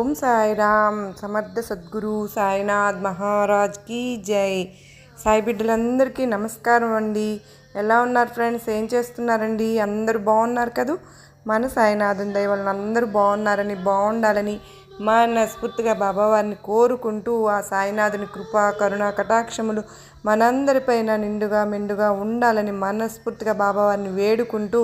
ఓం సాయిరామ్. సమర్థ సద్గురు సాయినాథ్ మహారాజ్ కీ జై. సాయి బిడ్డలందరికీ నమస్కారం అండి. ఎలా ఉన్నారు ఫ్రెండ్స్? ఏం చేస్తున్నారండి? అందరూ బాగున్నారు కదూ? మన సాయినాథం దయవలన అందరూ బాగున్నారని బాగుండాలని మనస్ఫూర్తిగా బాబావారిని కోరుకుంటూ ఆ సాయినాథుని కృప కరుణ కటాక్షములు మనందరిపైన నిండుగా మెండుగా ఉండాలని మనస్ఫూర్తిగా బాబావారిని వేడుకుంటూ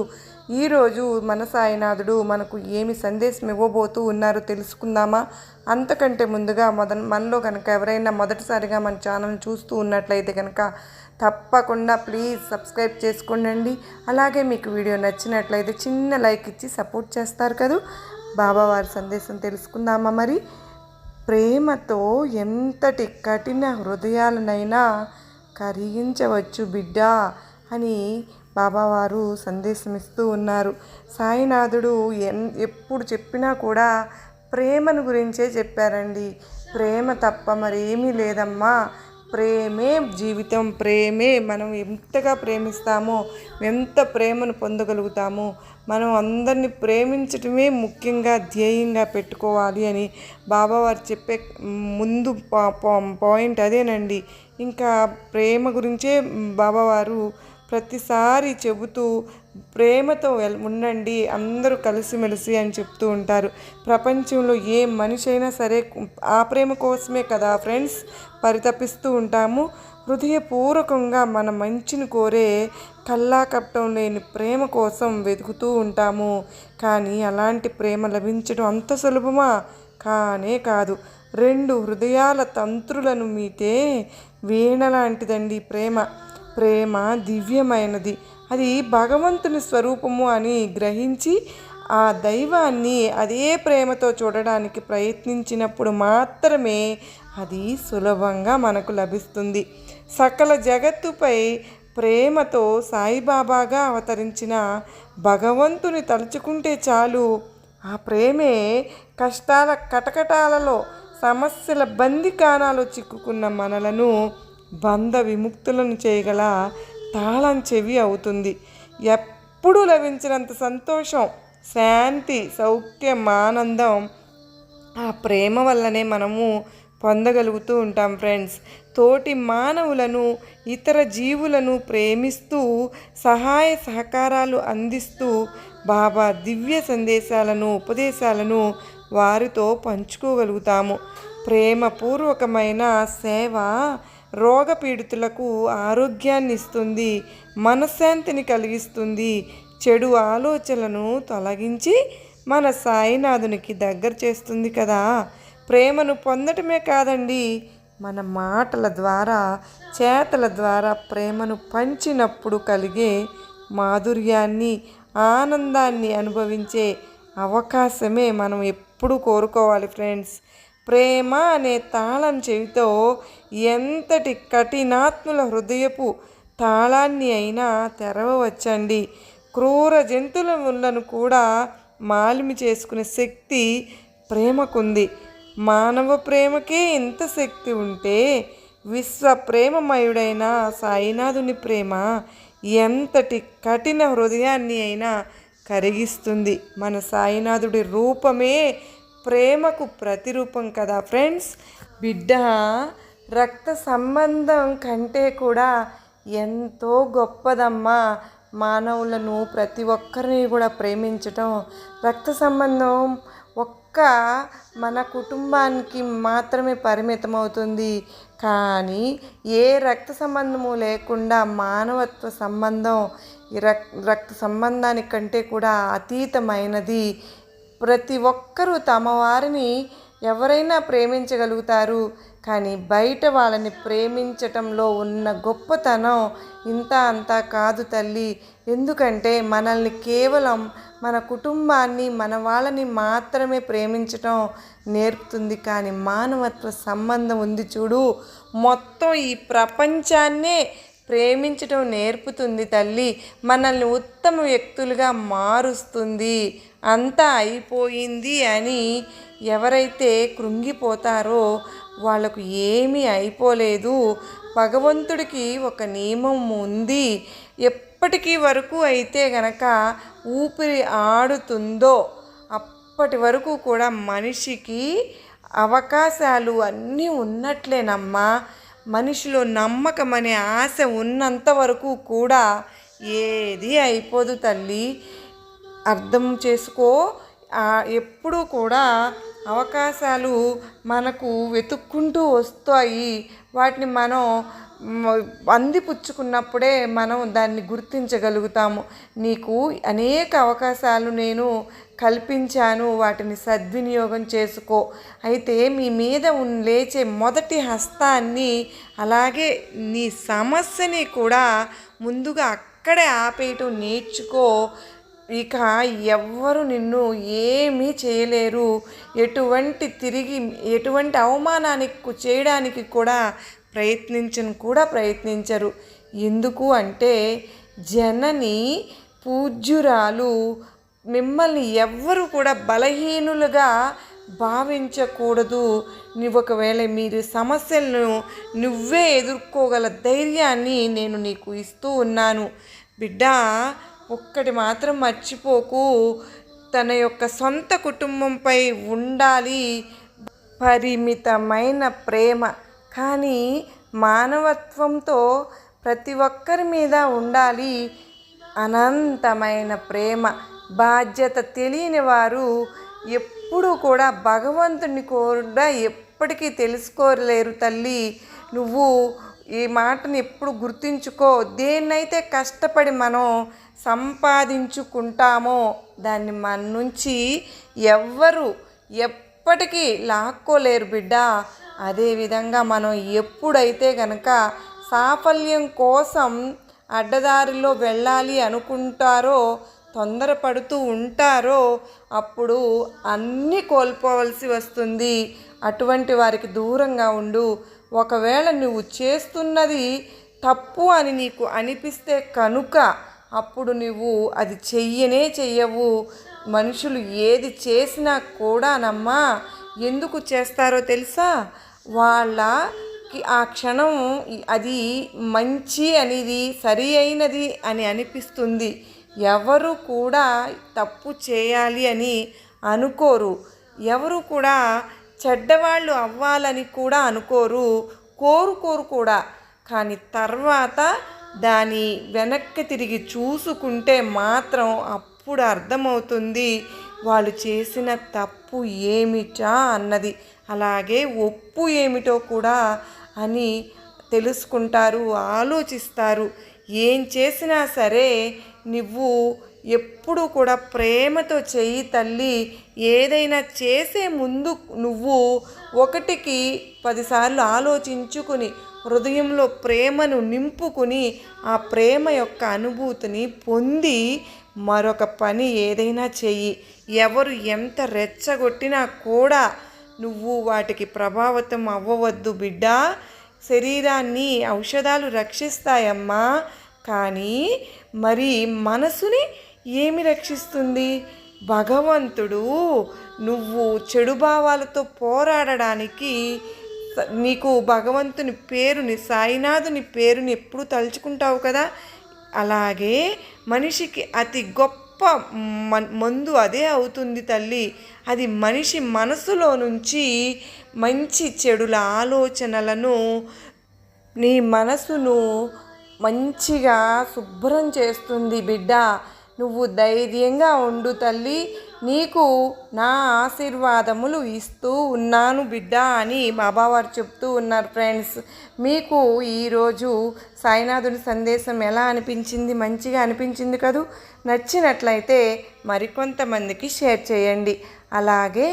ఈరోజు మన సాయినాథుడు మనకు ఏమి సందేశం ఇవ్వబోతూ ఉన్నారో తెలుసుకుందామా? అంతకంటే ముందుగా మొద మనలో కనుక ఎవరైనా మొదటిసారిగా మన ఛానల్ చూస్తూ ఉన్నట్లయితే కనుక తప్పకుండా ప్లీజ్ సబ్స్క్రైబ్ చేసుకోండి అలాగే మీకు వీడియో నచ్చినట్లయితే చిన్న లైక్ ఇచ్చి సపోర్ట్ చేస్తారు కదా. బాబావారి సందేశం తెలుసుకుందామా మరి? ప్రేమతో ఎంతటి కఠిన హృదయాలనైనా కరిగించవచ్చు బిడ్డ అని బాబావారు సందేశం ఇస్తూ ఉన్నారు. సాయినాథుడు ఎన్ ఎప్పుడు చెప్పినా కూడా ప్రేమను గురించే చెప్పారండి. ప్రేమ తప్ప మరేమీ లేదమ్మా. ప్రేమే జీవితం ప్రేమే మనం ఎంతగా ప్రేమిస్తామో ఎంత ప్రేమను పొందగలుగుతామో మనం అందరినీ ప్రేమించటమే ముఖ్యంగా ధ్యేయంగా పెట్టుకోవాలి అని బాబావారు చెప్పే ముందు పాయింట్ అదేనండి. ఇంకా ప్రేమ గురించే బాబావారు ప్రతిసారి చెబుతూ ప్రేమతో ఉండండి అందరూ కలిసిమెలిసి అని చెప్తూ ఉంటారు. ప్రపంచంలో ఏ మనిషి అయినా సరే ఆ ప్రేమ కోసమే కదా ఫ్రెండ్స్ పరితపిస్తూ ఉంటాము. హృదయపూర్వకంగా మన మంచిని కోరే కల్లా కప్పటం లేని ప్రేమ కోసం వెతుకుతూ ఉంటాము. కానీ అలాంటి ప్రేమ లభించడం అంత సులభమా? కానే కాదు. రెండు హృదయాల తంత్రులను మీతే వీణ లాంటిదండి ప్రేమ. ప్రేమ దివ్యమైనది. అది భగవంతుని స్వరూపము అని గ్రహించి ఆ దైవాన్ని అదే ప్రేమతో చూడడానికి ప్రయత్నించినప్పుడు మాత్రమే అది సులభంగా మనకు లభిస్తుంది. సకల జగత్తుపై ప్రేమతో సాయిబాబాగా అవతరించిన భగవంతుని తలుచుకుంటే చాలు ఆ ప్రేమే కష్టాల కటకటాలలో సమస్యల బందికానాలు చిక్కుకున్న మనలను బంధ విముక్తులను చేయగల తాళం చెవి అవుతుంది. ఎప్పుడు లభించినంత సంతోషం శాంతి సౌఖ్యం ఆనందం ఆ ప్రేమ వల్లనే మనము పొందగలుగుతూ ఉంటాం ఫ్రెండ్స్. తోటి మానవులను ఇతర జీవులను ప్రేమిస్తూ సహాయ సహకారాలు అందిస్తూ బాబా దివ్య సందేశాలను ఉపదేశాలను వారితో పంచుకోగలుగుతాము. ప్రేమపూర్వకమైన సేవ రోగపీడితులకు ఆరోగ్యాన్ని ఇస్తుంది మనశ్శాంతిని కలిగిస్తుంది. చెడు ఆలోచనలను తొలగించి మన సాయినాథునికి దగ్గర చేస్తుంది కదా. ప్రేమను పొందటమే కాదండి మన మాటల ద్వారా చేతల ద్వారా ప్రేమను పంచినప్పుడు కలిగే మాధుర్యాన్ని ఆనందాన్ని అనుభవించే అవకాశమే మనం ఎప్పుడు కోరుకోవాలి ఫ్రెండ్స్. ప్రేమ అనే తాళం చెవితో ఎంతటి కఠినాత్ముల హృదయపు తాళాన్ని అయినా తెరవవచ్చండి. క్రూర జంతువులను కూడా మాలిమి చేసుకునే శక్తి ప్రేమకుంది. మానవ ప్రేమకే ఇంత శక్తి ఉంటే విశ్వ ప్రేమమయుడైన సాయినాథుని ప్రేమ ఎంతటి కఠిన హృదయాన్ని అయినా కరిగిస్తుంది. మన సాయినాథుడి రూపమే ప్రేమకు ప్రతిరూపం కదా ఫ్రెండ్స్. బిడ్డ రక్త సంబంధం కంటే కూడా ఎంతో గొప్పదమ్మా. మానవులను ప్రతి ఒక్కరిని కూడా ప్రేమించటం రక్త సంబంధం ఒక్క మన కుటుంబానికి మాత్రమే పరిమితం అవుతుంది కానీ ఏ రక్త సంబంధము లేకుండా మానవత్వ సంబంధం రక్ రక్త సంబంధానికంటే కూడా అతీతమైనది. ప్రతి ఒక్కరూ తమ వారిని ఎవరైనా ప్రేమించగలుగుతారు. కానీ బయట వాళ్ళని ప్రేమించటంలో ఉన్న గొప్పతనం ఇంత అంతా కాదు తల్లి. ఎందుకంటే మనల్ని కేవలం మన కుటుంబాన్ని మన వాళ్ళని మాత్రమే ప్రేమించటం నేర్పుతుంది. కానీ మానవత్వ సంబంధం ఉంది చూడు. మొత్తం ఈ ప్రపంచాన్నే ప్రేమించటం నేర్పుతుంది తల్లి. మనల్ని ఉత్తమ వ్యక్తులుగా మారుస్తుంది. అంతా అయిపోయింది అని ఎవరైతే కృంగిపోతారో వాళ్ళకు ఏమీ అయిపోలేదు. భగవంతుడికి ఒక నియమం ఉంది. ఎప్పటికీ వరకు అయితే గనక ఊపిరి ఆడుతుందో అప్పటి వరకు కూడా మనిషికి అవకాశాలు అన్నీ ఉన్నట్లేనమ్మా. మనిషిలో నమ్మకం అనే ఆశ ఉన్నంత వరకు కూడా ఏది అయిపోదు తల్లి. అర్థం చేసుకో. ఎప్పుడూ కూడా అవకాశాలు మనకు వెతుక్కుంటూ వస్తాయి. వాటిని మనం అందిపుచ్చుకున్నప్పుడే మనం దాన్ని గుర్తించగలుగుతాము. నీకు అనేక అవకాశాలు నేను కల్పించాను. వాటిని సద్వినియోగం చేసుకో. అయితే మీ మీద లేచే మొదటి హస్తాన్ని అలాగే నీ సమస్యని కూడా ముందుగా అక్కడే ఆపేయటం నేర్చుకో. ఇక ఎవ్వరు నిన్ను ఏమీ చేయలేరు. ఎటువంటి తిరిగి ఎటువంటి అవమానానికి చేయడానికి కూడా ప్రయత్నించను కూడా ప్రయత్నించరు. ఎందుకు అంటే జనని పూజ్యురాలు మిమ్మల్ని ఎవ్వరు కూడా బలహీనులుగా భావించకూడదు. నువ్వు ఒకవేళ మీరు సమస్యలను నువ్వే ఎదుర్కోగల ధైర్యాన్ని నేను నీకు ఇస్తూ ఉన్నాను. బిడ్డ ఒక్కటి మాత్రం మర్చిపోకు. తన యొక్క సొంత కుటుంబంపై ఉండాలి. పరిమితమైన ప్రేమ. కానీ మానవత్వంతో ప్రతి ఒక్కరి మీద ఉండాలి. అనంతమైన ప్రేమ. బాధ్యత తెలియని వారు ఎప్పుడూ కూడా భగవంతుని కూడా ఎప్పటికీ తెలుసుకోలేరు తల్లి. నువ్వు ఈ మాటని ఎప్పుడు గుర్తుంచుకో. దేన్నైతే కష్టపడి మనం సంపాదించుకుంటామో దాన్ని మన నుంచి ఎవ్వరు ఎప్పటికీ లాక్కోలేరు బిడ్డ. అదేవిధంగా మనం ఎప్పుడైతే గనక సాఫల్యం కోసం అడ్డదారిలో వెళ్ళాలి అనుకుంటారో తొందరపడుతూ ఉంటారో అప్పుడు అన్నీ కోల్పోవలసి వస్తుంది. అటువంటి వారికి దూరంగా ఉండు. ఒకవేళ నువ్వు చేస్తున్నది తప్పు అని నీకు అనిపిస్తే కనుక అప్పుడు నువ్వు అది చెయ్యనే చెయ్యవు. మనుషులు ఏది చేసినా కూడానమ్మా ఎందుకు చేస్తారో తెలుసా? వాళ్ళకి ఆ క్షణం అది మంచి అనేది సరి అయినది అని అనిపిస్తుంది. ఎవరు కూడా తప్పు చేయాలి అని అనుకోరు. ఎవరు కూడా చెడ్డవాళ్ళు అవ్వాలని కూడా అనుకోరు కోరుకోరు కూడా. కానీ తర్వాత దాని వెనక్కి తిరిగి చూసుకుంటే మాత్రం అప్పుడు అర్థమవుతుంది వాళ్ళు చేసిన తప్పు ఏమిటా అన్నది. అలాగే ఒప్పు ఏమిటో కూడా అని తెలుసుకుంటారు ఆలోచిస్తారు. ఏం చేసినా సరే నువ్వు ఎప్పుడు కూడా ప్రేమతో చెయ్యి తల్లి. ఏదైనా చేసే ముందు నువ్వు ఒకటికి పదిసార్లు ఆలోచించుకుని హృదయంలో ప్రేమను నింపుకుని ఆ ప్రేమ యొక్క అనుభూతిని పొంది మరొక పని ఏదైనా చెయ్యి. ఎవరు ఎంత రెచ్చగొట్టినా కూడా నువ్వు వాటికి ప్రభావితం అవ్వవద్దు బిడ్డ. శరీరాన్ని ఔషధాలు రక్షిస్తాయమ్మా. కానీ మరి మనసుని ఏమి రక్షిస్తుంది? భగవంతుడు నువ్వు చెడు భావాలతో పోరాడడానికి నీకు భగవంతుని పేరుని సాయినాథుని పేరుని ఎప్పుడు తలుచుకుంటావు కదా? అలాగే మనిషికి అతి గొప్ప మందు అదే అవుతుంది తల్లి. అది మనిషి మనసులో నుంచి మంచి చెడుల ఆలోచనలను నీ మనసును మంచిగా శుభ్రం చేస్తుంది బిడ్డ. నువ్వు ధైర్యంగా ఉండు తల్లి. నీకు నా ఆశీర్వాదములు ఇస్తూ ఉన్నాను బిడ్డ అని బాబావారు చెప్తూ ఉన్నారు ఫ్రెండ్స్. మీకు ఈరోజు సాయినాథుని సందేశం ఎలా అనిపించింది? మంచిగా అనిపించింది కదూ? నచ్చినట్లయితే మరికొంతమందికి షేర్ చేయండి. అలాగే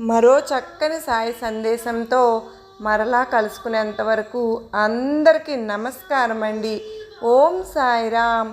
మరో చక్కని సాయి సందేశంతో మరలా కలుసుకునేంత వరకు అందరికీ నమస్కారం అండి ఓం సాయిరామ్.